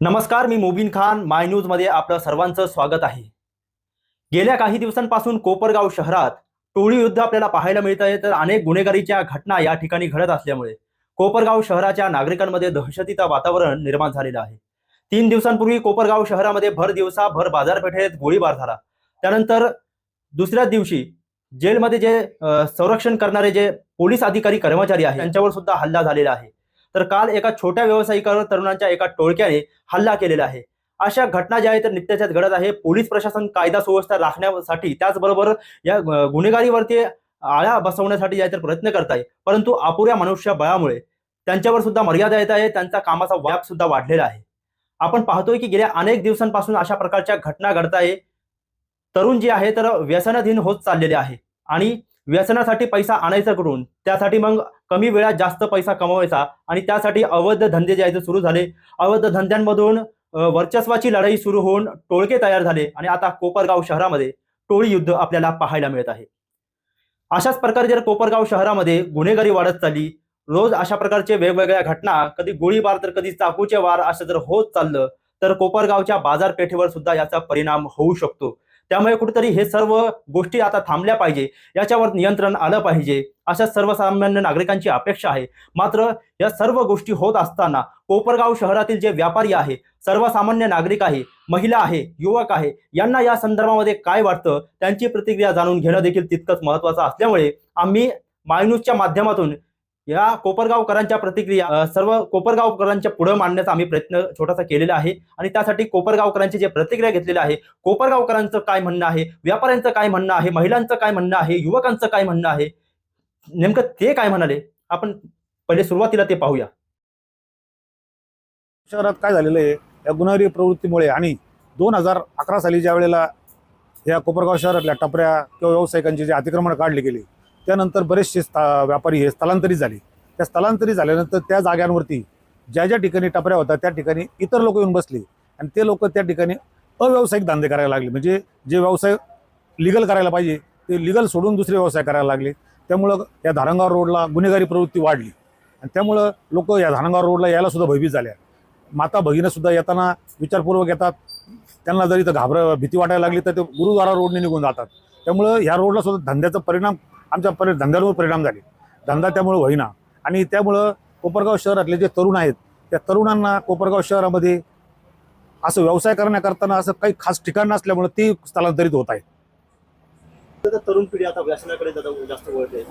नमस्कार मी मुबीन खान. माय न्यूजमध्ये आपलं सर्वांचं स्वागत आहे. गेल्या काही दिवसांपासून कोपरगाव शहरात टोळी युद्ध आपल्याला पाहायला मिळत आहे. तर अनेक गुन्हेगारीच्या घटना या ठिकाणी घडत असल्यामुळे कोपरगाव शहराच्या नागरिकांमध्ये दहशतीचं वातावरण निर्माण झालेलं आहे. तीन दिवसांपूर्वी कोपरगाव शहरामध्ये भर दिवसा भर बाजारपेठेत गोळीबार झाला. त्यानंतर दुसऱ्याच दिवशी जेलमध्ये जे संरक्षण करणारे जे पोलीस अधिकारी कर्मचारी आहेत त्यांच्यावर सुद्धा हल्ला झालेला आहे. तर काल एका छोट्या व्यावसायिकावर तरुणांच्या एका टोळक्याने हल्ला केलेला आहे. अशा घटना ज्या आहेत तर नित्याच्यात घडत आहे. पोलीस प्रशासन कायदा सुव्यवस्था राखण्यासाठी त्याचबरोबर या गुन्हेगारीवरती आळा बसवण्यासाठी जे तर प्रयत्न करत आहे परंतु अपुऱ्या मनुष्यबळामुळे त्यांच्यावर सुद्धा मर्यादा येत आहे. त्यांचा कामाचा व्याप सुद्धा वाढलेला आहे. आपण पाहतोय की गेल्या अनेक दिवसांपासून अशा प्रकारच्या घटना घडत आहे तरुण जे आहे तर व्यसनाधीन होत चाललेले आहे. आणि व्यसनासाठी पैसा आणायचा करून त्यासाठी मग कमी वेळात जास्त पैसा कमवायचा आणि त्यासाठी अवैध धंदे जे आहेत सुरू झाले. अवैध धंद्यांमधून वर्चस्वाची लढाई सुरू होऊन टोळके तयार झाले आणि आता कोपरगाव शहरामध्ये टोळी युद्ध आपल्याला पाहायला मिळत आहे. अशाच प्रकारे जर कोपरगाव शहरामध्ये गुन्हेगारी वाढत चालली रोज अशा प्रकारचे वेगवेगळ्या घटना कधी गोळीबार तर कधी चाकूचे वार असं जर होत चाललं तर कोपरगावच्या बाजारपेठेवर सुद्धा याचा परिणाम होऊ शकतो. त्यामुळे कुठेतरी हे सर्व गोष्टी आता थांबल्या पाहिजे. याच्यावर नियंत्रण आलं पाहिजे. अशा सर्वसामान्य नागरिकांची अपेक्षा आहे. मात्र या सर्व गोष्टी होत असताना कोपरगाव शहरातील जे व्यापारी आहे सर्वसामान्य नागरिक आहे महिला आहे युवक आहे यांना या संदर्भामध्ये काय वाटतं? त्यांची प्रतिक्रिया जाणून घेणं देखील तितकंच महत्वाचं असल्यामुळे आम्ही मायन्यूजच्या माध्यमातून या कोपरगावकरांच्या प्रतिक्रिया सर्व कोपरगावकरांच्या पुढे मांडण्याचा आम्ही प्रयत्न छोटासा केलेला आहे. आणि त्यासाठी कोपरगावकरांची जे प्रतिक्रिया घेतलेल्या आहे कोपरगावकरांचं काय म्हणणं आहे व्यापाऱ्यांचं काय म्हणणं आहे महिलांचं काय म्हणणं आहे युवकांचं काय म्हणणं आहे नेमकं ते काय म्हणाले? आपण पहिले सुरुवातीला ते पाहूया. शहरात काय झालेलं आहे? या गुन्हेगारी प्रवृत्तीमुळे आणि दोन हजार अकरा साली ज्या वेळेला या कोपरगाव शहरातल्या टपऱ्या किंवा व्यावसायिकांची जे अतिक्रमण काढले गेली त्यानंतर बरेचसे स्था व्यापारी हे स्थलांतरित झाले. त्या स्थलांतरित झाल्यानंतर त्या जागांवरती ज्या ज्या ठिकाणी टपऱ्या होत्या त्या ठिकाणी इतर लोक येऊन बसले. आणि ते लोक त्या ठिकाणी अव्यावसायिक धंदे करायला लागले. म्हणजे जे व्यवसाय लिगल करायला पाहिजे ते लिगल सोडून दुसरे व्यवसाय करायला लागले. त्यामुळं या धारणगाव रोडला गुन्हेगारी प्रवृत्ती वाढली. आणि त्यामुळं लोक या धारणगाव रोडला यायलासुद्धा भयभीत झाल्या. माता भगिनीसुद्धा येताना विचारपूर्वक येतात. त्यांना जरी इथं घाबर भीती वाटायला लागली तर ते गुरुद्वारा रोडने निघून जातात. त्यामुळं ह्या रोडला सुद्धा धंद्याचा परिणाम आमच्या परि धंद्यांवर परिणाम झाले. धंदा त्यामुळे होईना. आणि त्यामुळं कोपरगाव शहरातले जे तरुण आहेत त्या तरुणांना कोपरगाव शहरामध्ये असं व्यवसाय करण्याकरताना असं काही खास ठिकाण नसल्यामुळे ते स्थलांतरित होत आहेत. तरुण पिढी आता व्यसनाकडे जास्त वळते.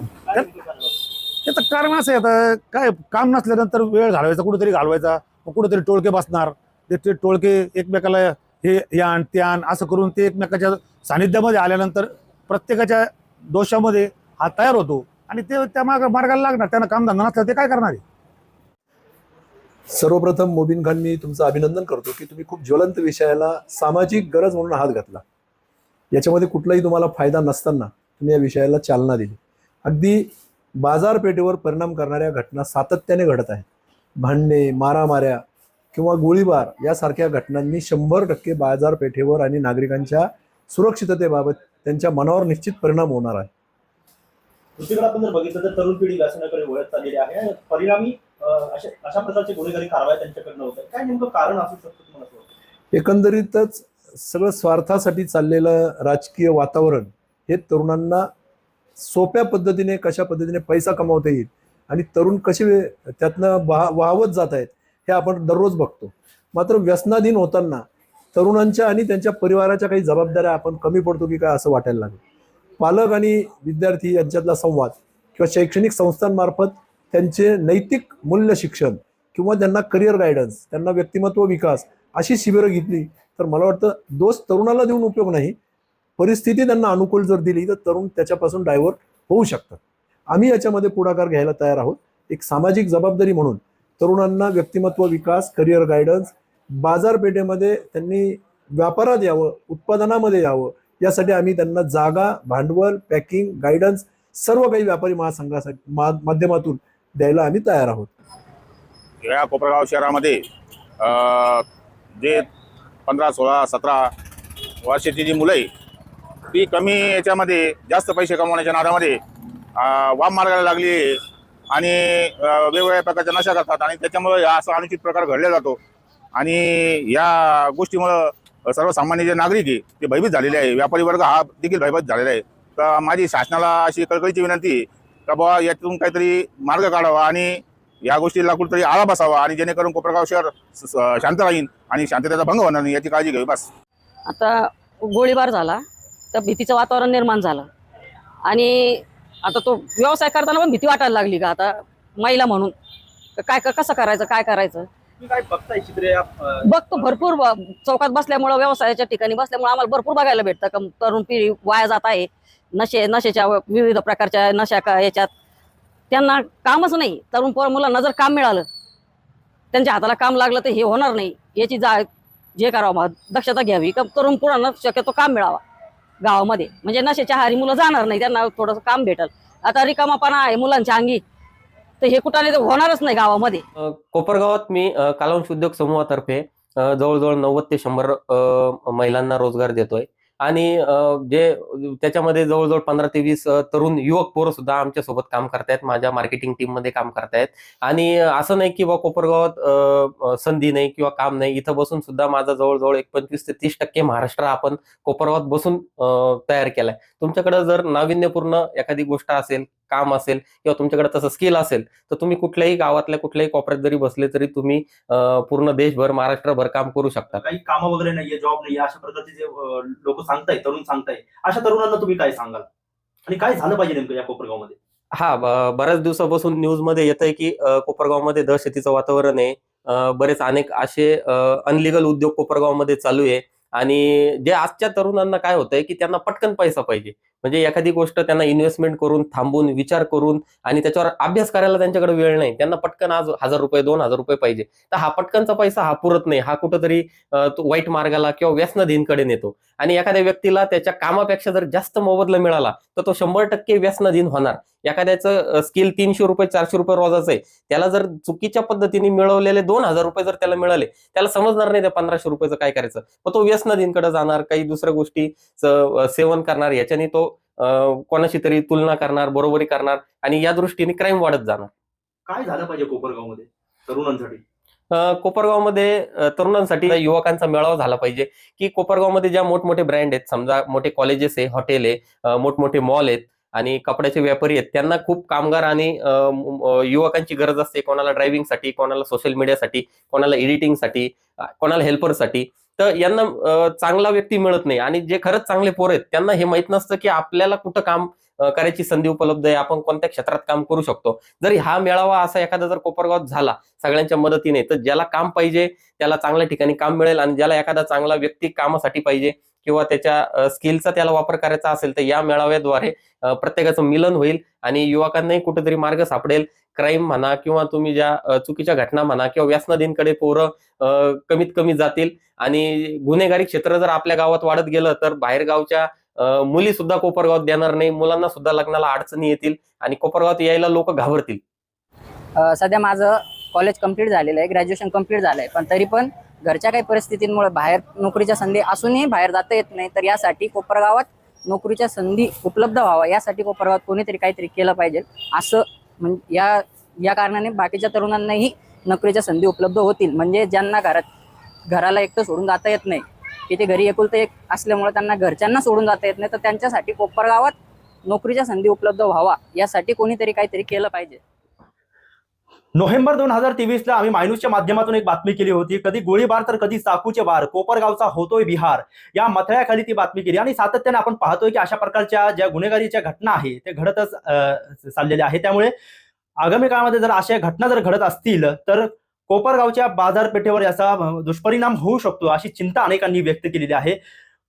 त्याचं कारण असं आहे आता काय काम नसल्यानंतर वेळ घालवायचा कुठेतरी घालवायचा. मग कुठेतरी टोळके बसणार. ते टोळके एकमेकाला हे हे आण ते आण असं करून ते एकमेकाच्या सानिध्यामध्ये आल्यानंतर प्रत्येकाच्या दोषामध्ये हा तयार होतो. आणि ते त्या मार्ग मार्गाला लागणार त्यांना कामधंदा नसला ते काय करणार आहे? सर्वप्रथम मोबिन खान मी तुमचं अभिनंदन करतो की तुम्ही खूप ज्वलंत विषयाला सामाजिक गरज म्हणून हात घातला. याच्यामध्ये कुठलाही तुम्हाला फायदा नसताना तुम्ही या विषयाला चालना दिली. अगदी बाजारपेठेवर परिणाम करणाऱ्या घटना सातत्याने घडत आहेत. भांडणे मारामाऱ्या किंवा गोळीबार यासारख्या घटनांनी शंभर टक्के बाजारपेठेवर आणि नागरिकांच्या सुरक्षिततेबाबत त्यांच्या मनावर निश्चित परिणाम होणार आहे. दुसरीकडे आपण जर बघितलं तर तरुण पिढी व्यसनाकडे वळत चाललेली आहे. परिणामी अशा अशा प्रकारचे गुन्हेगारी कारवाई त्यांच्याकडनं होत काय नेमकं कारण असू शकतं तुम्हाला एकंदरीतच सगळं स्वार्थासाठी चाललेलं राजकीय वातावरण हे तरुणांना सोप्या पद्धतीने कशा पद्धतीने पैसा कमावता येईल आणि तरुण कसे त्यातनं वाह वाहवत जात आहेत हे आपण दररोज बघतो. मात्र व्यसनाधीन होताना तरुणांच्या आणि त्यांच्या परिवाराच्या काही जबाबदाऱ्या आपण कमी पडतो की काय असं वाटायला लागेल? पालक आणि विद्यार्थी यांच्यातला संवाद किंवा शैक्षणिक संस्थांमार्फत त्यांचे नैतिक मूल्य शिक्षण किंवा त्यांना करिअर गायडन्स त्यांना व्यक्तिमत्व विकास अशी शिबिरं घेतली तर मला वाटतं दोष तरुणाला देऊन उपयोग नाही. परिस्थिती त्यांना अनुकूल जर दिली तर तरुण त्याच्यापासून डायव्हर्ट होऊ शकतात. आम्ही याच्यामध्ये पुढाकार घ्यायला तयार आहोत. एक सामाजिक जबाबदारी म्हणून तरुणांना व्यक्तिमत्व विकास करिअर गायडन्स बाजारपेठेमध्ये त्यांनी व्यापारात यावं उत्पादनामध्ये यावं यासाठी आम्ही त्यांना जागा भांडवल पॅकिंग गायडन्स सर्व काही व्यापारी महासंघासाठी मा माध्यमातून द्यायला आम्ही तयार आहोत. या कोपरगाव शहरामध्ये जे पंधरा सोळा सतरा वर्षाची जी मुलं आहे ती कमी याच्यामध्ये जास्त पैसे कमवण्याच्या नादामध्ये वाम मार्गाला लागली आहे आणि वेगवेगळ्या प्रकारच्या नशा करतात आणि त्याच्यामुळे हा असा अनुचित प्रकार घडला जातो. आणि या गोष्टीमुळं सर्वसामान्य जे नागरिक आहे ते भयभीत झालेले आहे. व्यापारी वर्ग हा देखील भयभीत झालेला आहे. तर माझी शासनाला अशी कळकळीची विनंती आहे का बाबा यातून काहीतरी मार्ग काढावा आणि या गोष्टीला कुठेतरी आळा बसावा आणि जेणेकरून कोपरगाव शहर शांत राहील आणि शांततेचा भंग होणार नाही याची काळजी घ्यावी बस. आता गोळीबार झाला तर भीतीचं वातावरण निर्माण झालं. आणि आता तो व्यवसाय करताना पण भीती वाटायला लागली का आता? महिला म्हणून. तर काय कसं करायचं काय करायचं? काय बघताय बघतो भरपूर चौकात बसल्यामुळं व्यवसायाच्या ठिकाणी बसल्यामुळे आम्हाला भरपूर बघायला भेटतं. तरुण पिढी वाया जात आहे. नशे नशेच्या विविध प्रकारच्या नशा याच्यात त्यांना कामच नाही. तरुण पोर मुलांना जर काम मिळालं त्यांच्या हाताला काम लागलं तर हे होणार नाही. याची जा जे करावं दक्षता घ्यावी. तरुण पोरांना शक्यतो काम मिळावा गावामध्ये. म्हणजे नशेच्या हारी मुलं जाणार नाही. त्यांना थोडंसं काम भेटल. आता रिकामापणा आहे मुलांच्या अंगी. तर हे कुठं तर होणारच नाही गावामध्ये. कोपरगावात मी कालांश उद्योग समूहातर्फे जवळजवळ नव्वद ते शंभर महिलांना रोजगार देतोय. आणि जे त्याच्यामध्ये जवळजवळ पंधरा ते वीस तरुण युवक पोरं सुद्धा आमच्यासोबत काम करतायत माझ्या मार्केटिंग टीममध्ये काम करतायत. आणि असं नाही की बा कोपरगावात संधी नाही किंवा काम नाही इथं बसून सुद्धा माझा जवळजवळ एक पंचवीस ते तीस टक्के महाराष्ट्र आपण कोपरगावात बसून तयार केलाय. तुमच्याकडे जर नाविन्यपूर्ण एखादी गोष्ट असेल काम असेल किंवा तुमच्याकडे तसं स्किल असेल तर तुम्ही कुठल्याही गावातल्या कुठल्याही कोपऱ्यात जरी बसले तरी तुम्ही पूर्ण देशभर महाराष्ट्रभर काम करू शकता. काही कामं वगैरे नाहीये जॉब नाहीये अशा प्रकारचे जे लोक सांगताय तरुण सांगताय अशा तरुणांना तुम्ही काय सांगाल? आणि काय झालं पाहिजे नेमकं या कोपरगावमध्ये? हा बऱ्याच दिवसापासून न्यूजमध्ये येत आहे की कोपरगावमध्ये दहशतीचं वातावरण आहे. बरेच अनेक असे अनलिगल उद्योग कोपरगावमध्ये चालू आहे. आणि जे आजच्या तरुणांना काय होतंय की त्यांना पटकन पैसा पाहिजे. म्हणजे एखादी गोष्ट त्यांना इन्व्हेस्टमेंट करून थांबून विचार करून आणि त्याच्यावर अभ्यास करायला त्यांच्याकडे वेळ नाही. त्यांना पटकन आज हजार रुपये दोन हजार रुपये पाहिजे. तर हा पटकनचा पैसा हा पुरत नाही. हा कुठंतरी तो वाईट मार्गाला किंवा व्यसनाधीनकडे नेतो. आणि एखाद्या व्यक्तीला त्याच्या कामापेक्षा जर जास्त मोबदला मिळाला तर तो शंभर टक्के व्यसनाधीन होणार. एखाद्याचं स्किल तीनशे रुपये चारशे रुपये रोजाचं आहे. त्याला जर चुकीच्या पद्धतीने मिळवलेले दोन हजार रुपये जर त्याला मिळाले त्याला समजणार नाही त्या पंधराशे रुपयाचं काय करायचं. मग तो व्यसनाधीनकडे जाणार काही दुसऱ्या गोष्टी सेवन करणार याच्याने तो कोणाशी तरी तुलना करणार बरोबरी करणार आणि या दृष्टीने क्राईम वाढत जाणार. काय झालं पाहिजे कोपरगावमध्ये? तरुणांसाठी. कोपरगावमध्ये तरुणांसाठी युवकांचा मेळावा झाला पाहिजे की कोपरगावमध्ये ज्या मोठमोठे ब्रँड आहेत समजा मोठे कॉलेजेस आहे हॉटेल आहे मोठमोठे मॉल आहेत आणि कपड्याचे व्यापारी आहेत त्यांना खूप कामगार आणि युवकांची गरज असते कोणाला ड्रायव्हिंगसाठी कोणाला सोशल मीडियासाठी कोणाला एडिटिंगसाठी कोणाला हेल्परसाठी तर यांना चांगला व्यक्ती मिळत नाही. आणि जे खरंच चांगले पोर आहेत त्यांना हे माहीत नसतं की आपल्याला कुठं काम करायची संधी उपलब्ध आहे. आपण कोणत्या क्षेत्रात काम करू शकतो. जरी हा मेळावा असा एखादा जर कोपरगावात झाला सगळ्यांच्या मदतीने तर ज्याला काम पाहिजे त्याला चांगल्या ठिकाणी काम मिळेल आणि ज्याला एखादा चांगला व्यक्ती कामासाठी पाहिजे किंवा त्याच्या स्किलचा त्याला वापर करायचा असेल तर या मेळाव्याद्वारे प्रत्येकाचं मिलन होईल आणि युवकांनाही कुठेतरी मार्ग सापडेल. क्राईम म्हणा किंवा तुम्ही ज्या चुकीच्या घटना म्हणा किंवा व्यसनाधीनकडे पोरं कमीत कमी जातील आणि गुन्हेगारी क्षेत्र जर आपल्या गावात वाढत गेलं तर बाहेर गावच्या मुली सुद्धा कोपरगावात देणार नाही मुलांना सुद्धा लग्नाला अडचणी येतील आणि कोपरगावात यायला लोक घाबरतील. सध्या माझं कॉलेज कंप्लीट झालेलं आहे ग्रॅज्युएशन कंप्लीट झालंय पण तरी पण घरच्या काही परिस्थितींमुळे बाहेर नोकरीच्या संधी असूनही बाहेर जाता येत नाही तर यासाठी कोपरगावात नोकरीच्या संधी उपलब्ध व्हावा. यासाठी कोपरगावात कोणीतरी काहीतरी केलं पाहिजे. असं म्हणजे या या कारणाने बाकीच्या तरुणांनाही नोकरीच्या संधी उपलब्ध होतील. म्हणजे ज्यांना घरात घराला एकटं सोडून जाता येत नाही की ते घरी एकुलतं एक असल्यामुळे त्यांना घरच्यांना सोडून जाता येत नाही तर त्यांच्यासाठी कोपरगावात नोकरीच्या संधी उपलब्ध व्हावा. यासाठी कोणीतरी काहीतरी केलं पाहिजे. नोव्हेंबर दोन हजार तेवीस ला आम्ही मायनूसच्या माध्यमातून एक बातमी केली होती. कधी गोळीबार तर कधी चाकूचे बार. कोपरगावचा होतोय बिहार. या मथळ्याखाली ती बातमी केली. आणि सातत्याने आपण पाहतोय की अशा प्रकारच्या ज्या गुन्हेगारीच्या घटना आहे ते घडतच अं, चाललेल्या आहे. त्यामुळे आगामी काळामध्ये जर अशा घटना जर घडत असतील तर कोपरगावच्या बाजारपेठेवर याचा दुष्परिणाम होऊ शकतो अशी चिंता अनेकांनी व्यक्त केलेली आहे.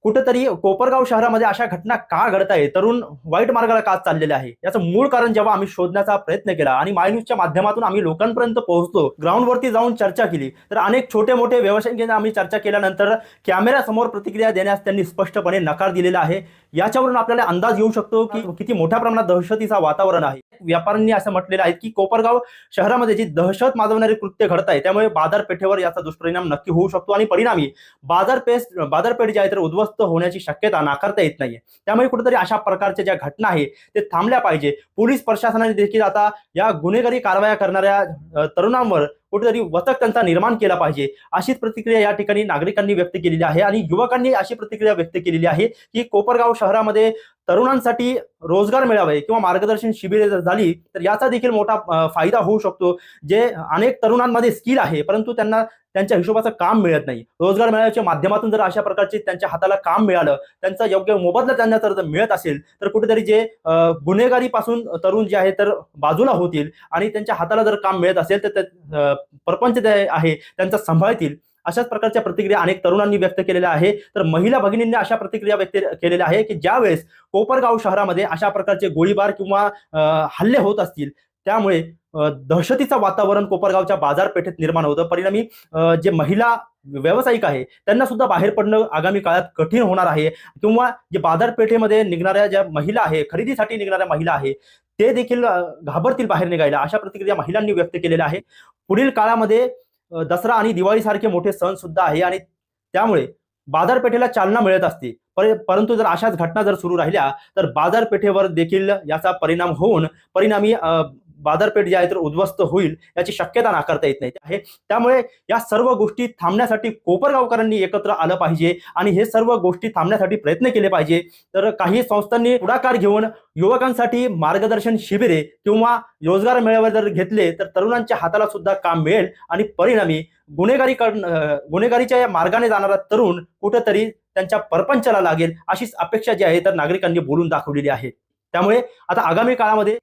कुठेतरी कोपरगाव शहरामध्ये अशा घटना का घडत आहे तरुण वाईट मार्गाला का चाललेले आहे? याचं मूळ कारण जेव्हा आम्ही शोधण्याचा प्रयत्न केला आणि माय न्यूजच्या माध्यमातून आम्ही लोकांपर्यंत पोहोचतो ग्राउंडवरती जाऊन चर्चा केली तर अनेक छोटे मोठे व्यावसायिकांना आम्ही चर्चा केल्यानंतर कॅमेऱ्यासमोर प्रतिक्रिया देण्यास त्यांनी स्पष्टपणे नकार दिलेला आहे. याच्यावरून आपल्याला अंदाज येऊ शकतो की किती मोठ्या प्रमाणात दहशतीचा वातावरण आहे. व्यापाऱ्यांनी असं म्हटलेलं आहे की कोपरगाव शहरामध्ये जी दहशत माजवणारी कृत्य घडत आहे त्यामुळे बाजारपेठेवर याचा दुष्परिणाम नक्की होऊ शकतो आणि परिणामी बाजारपेठ बाजारपेठ जी आहे तर उद्ध्वस्त उद्ध्वस्त होण्याची शक्यता नाकारता येत नाहीये. त्यामुळे कुठेतरी अशा प्रकारच्या ज्या घटना आहे ते थांबल्या पाहिजे. पोलीस प्रशासनाने देखील आता या गुन्हेगारी कारवाया करणाऱ्या तरुणांवर कुठेतरी वचक त्यांचा निर्माण केला पाहिजे अशीच प्रतिक्रिया या ठिकाणी नागरिकांनी व्यक्त केलेली आहे. आणि युवकांनी अशी प्रतिक्रिया व्यक्त केलेली आहे की कोपरगाव शहरामध्ये तरुणांसाठी रोजगार मिळावे किंवा मार्गदर्शन शिबिरे जर झाली तर याचा देखील मोठा फायदा होऊ शकतो. जे अनेक तरुणांमध्ये स्किल आहे परंतु त्यांना त्यांच्या हिशोबाचं काम मिळत नाही. रोजगार मिळण्याच्या माध्यमातून जर अशा प्रकारचे त्यांच्या हाताला काम मिळालं त्यांचा योग्य मोबदला त्यांना जर मिळत असेल तर कुठेतरी जे गुन्हेगारी गुन्हेगारीपासून तरुण जे आहे तर बाजूला होतील आणि त्यांच्या हाताला जर काम मिळत असेल तर ते, परपंच जे आहे त्यांचा सांभाळतील. अशाच प्रकारच्या प्रतिक्रिया अनेक तरुणांनी व्यक्त केलेल्या आहे. तर महिला भगिनींनी अशा प्रतिक्रिया व्यक्त केलेल्या आहे की ज्यावेळेस कोपरगाव शहरामध्ये अशा प्रकारचे गोळीबार किंवा हल्ले होत असतील त्यामुळे दहशतीचं वातावरण कोपरगावच्या बाजारपेठेत निर्माण होतं. परिणामी जे महिला व्यावसायिक आहे त्यांना सुद्धा बाहेर पडणं आगामी काळात कठीण होणार आहे. किंवा जे बाजारपेठेमध्ये निघणाऱ्या ज्या महिला आहे खरेदीसाठी निघणाऱ्या महिला आहे ते देखील घाबरतील बाहेर निघायला. अशा प्रतिक्रिया महिलांनी व्यक्त केलेल्या आहे पुढील काळामध्ये दसरा आणि दिवाळीसारखे मोठे सण सुद्धा आहे आणि त्यामुळे बाजारपेठेला चालना मिळत असते. पर- परंतु जर अशाच घटना जर सुरू राहिल्या तर बाजारपेठेवर देखील याचा परिणाम होऊन परिणामी बाजारपेठ जी आहे तर उद्ध्वस्त होईल याची शक्यता नाकारता येत नाही. आहे. त्यामुळे या सर्व गोष्टी थांबण्यासाठी कोपरगावकरांनी एकत्र आलं पाहिजे आणि हे सर्व गोष्टी थांबण्यासाठी प्रयत्न केले पाहिजे. तर काही संस्थांनी पुढाकार घेऊन युवकांसाठी मार्गदर्शन शिबिरे किंवा रोजगार मेळावे जर घेतले तर तरुणांच्या हाताला सुद्धा काम मिळेल आणि परिणामी गुन्हेगारी गुन्हेगारीच्या या मार्गाने जाणारा तरुण कुठेतरी त्यांच्या परपंचाला लागेल अशीच अपेक्षा जी आहे तर नागरिकांनी बोलून दाखवलेली आहे. त्यामुळे आता आगामी काळामध्ये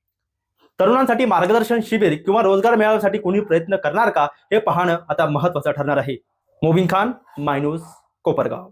तरुणांसाठी मार्गदर्शन शिबिर किंवा रोजगार मेळाव्यासाठी कोणी प्रयत्न करणार का हे पाहणं आता महत्वाचं ठरणार आहे. मोबिन खान मायनूस कोपरगाव.